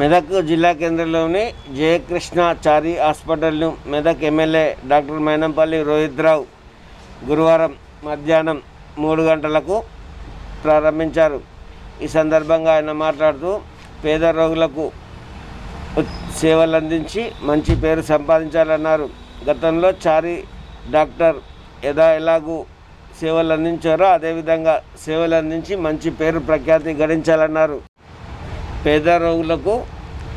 మెదక్ జిల్లా కేంద్రంలోని జయకృష్ణాచారి హాస్పిటల్ను మెదక్ ఎమ్మెల్యే డాక్టర్ మైనంపల్లి రోహిత్రావు గురువారం మధ్యాహ్నం మూడు గంటలకు ప్రారంభించారు. ఈ సందర్భంగా ఆయన మాట్లాడుతూ పేద రోగులకు సేవలు అందించి మంచి పేరు సంపాదించాలన్నారు. గతంలో చారి డాక్టర్ ఎదా ఎలాగూ సేవలు అందించారో అదేవిధంగా సేవలు అందించి మంచి పేరు ప్రఖ్యాతి గడించాలన్నారు. పేద రోగులకు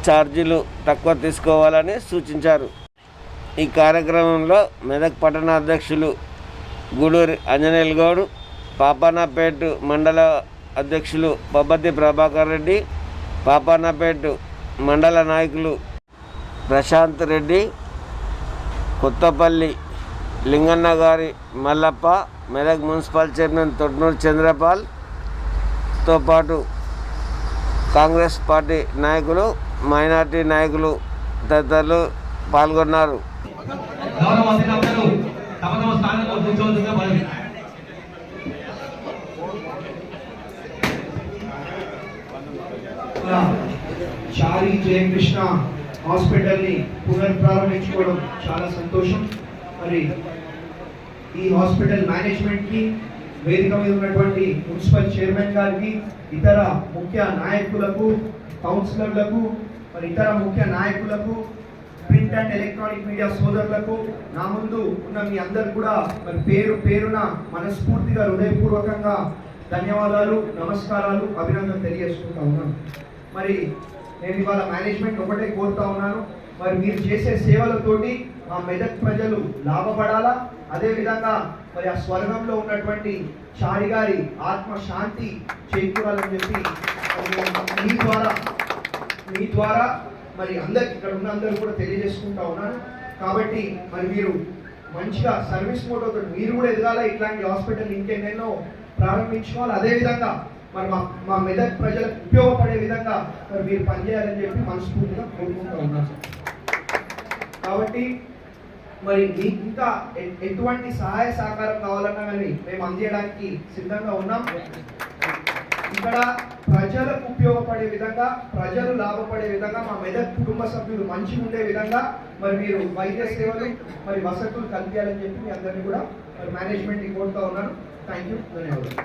ఛార్జీలు తక్కువ తీసుకోవాలని సూచించారు. ఈ కార్యక్రమంలో మెదక్ పట్టణ అధ్యక్షులు గూడూరి ఆంజనేయులు గౌడ్ పాపానాపేట మండల అధ్యక్షులు పబ్బతి ప్రభాకర్ రెడ్డి పాపానాపేట మండల నాయకులు ప్రశాంత్ రెడ్డి కొత్తపల్లి లింగన్న గారి మల్లప్ప మెదక్ మున్సిపల్ చైర్మన్ తొట్నూరు చంద్రపాల్తో పాటు కాంగ్రెస్ పార్టీ నాయకులు మైనార్టీ నాయకులు తదితరులు పాల్గొన్నారు. గౌరవ అధికారులు తమ తమ స్థానంలో చారి జయకృష్ణ హాస్పిటల్ని పునఃప్రారంభించుకోవడం చాలా సంతోషం. మరి ఈ హాస్పిటల్ మేనేజ్మెంట్కి వేదిక మీద ఉన్నటువంటి మున్సిపల్ చైర్మన్ గారికి ఇతర ముఖ్య నాయకులకు కౌన్సిలర్లకు మరి ఇతర ముఖ్య నాయకులకు ప్రింట్ అండ్ ఎలక్ట్రానిక్ మీడియా సోదరులకు నా ముందు ఉన్న మీ అందరు కూడా మరి పేరు పేరున మనస్ఫూర్తిగా హృదయపూర్వకంగా ధన్యవాదాలు నమస్కారాలు అభినందన తెలియజేసుకుంటా ఉన్నాను. మరి నేను ఇవాళ మేనేజ్మెంట్ ఒకటే కోరుతా ఉన్నాను. మరి మీరు చేసే సేవలతోటి మా మెదక్ ప్రజలు లాభపడాలా? అదేవిధంగా మరి ఆ స్వర్గంలో ఉన్నటువంటి చారి గారి ఆత్మ శాంతి చేకూరాలని చెప్పి మీ ద్వారా మీ ద్వారా మరి అందరికి ఇక్కడ ఉన్న అందరూ కూడా తెలియజేసుకుంటా ఉన్నాను. కాబట్టి మరి మీరు మంచిగా సర్వీస్ మోటోతో మీరు కూడా ఎదగాల? ఇట్లాంటి హాస్పిటల్ ఇంకెన్నెన్నో ప్రారంభించుకోవాలి అదేవిధంగా మరి మా మా మెదక్ ప్రజలకు ఉపయోగపడే విధంగా మరి మీరు పనిచేయాలని చెప్పి మనస్ఫూర్తిగా కోరుకుంటా ఉన్నాను. కాబట్టి మరి మీకు ఇంకా ఎటువంటి సహాయ సహకారం కావాలన్నా కానీ మేము అందజేయడానికి సిద్ధంగా ఉన్నాం. ఇక్కడ ప్రజలకు ఉపయోగపడే విధంగా ప్రజలు లాభపడే విధంగా మా మెదక్ కుటుంబ సభ్యులు మంచిగా ఉండే విధంగా మరి మీరు వైద్య సేవలు మరి వసతులు కల్పించాలని చెప్పి మీ అందరినీ కూడా మరి మేనేజ్మెంట్ కోరుతా ఉన్నాను. థ్యాంక్ యూ ధన్యవాదాలు.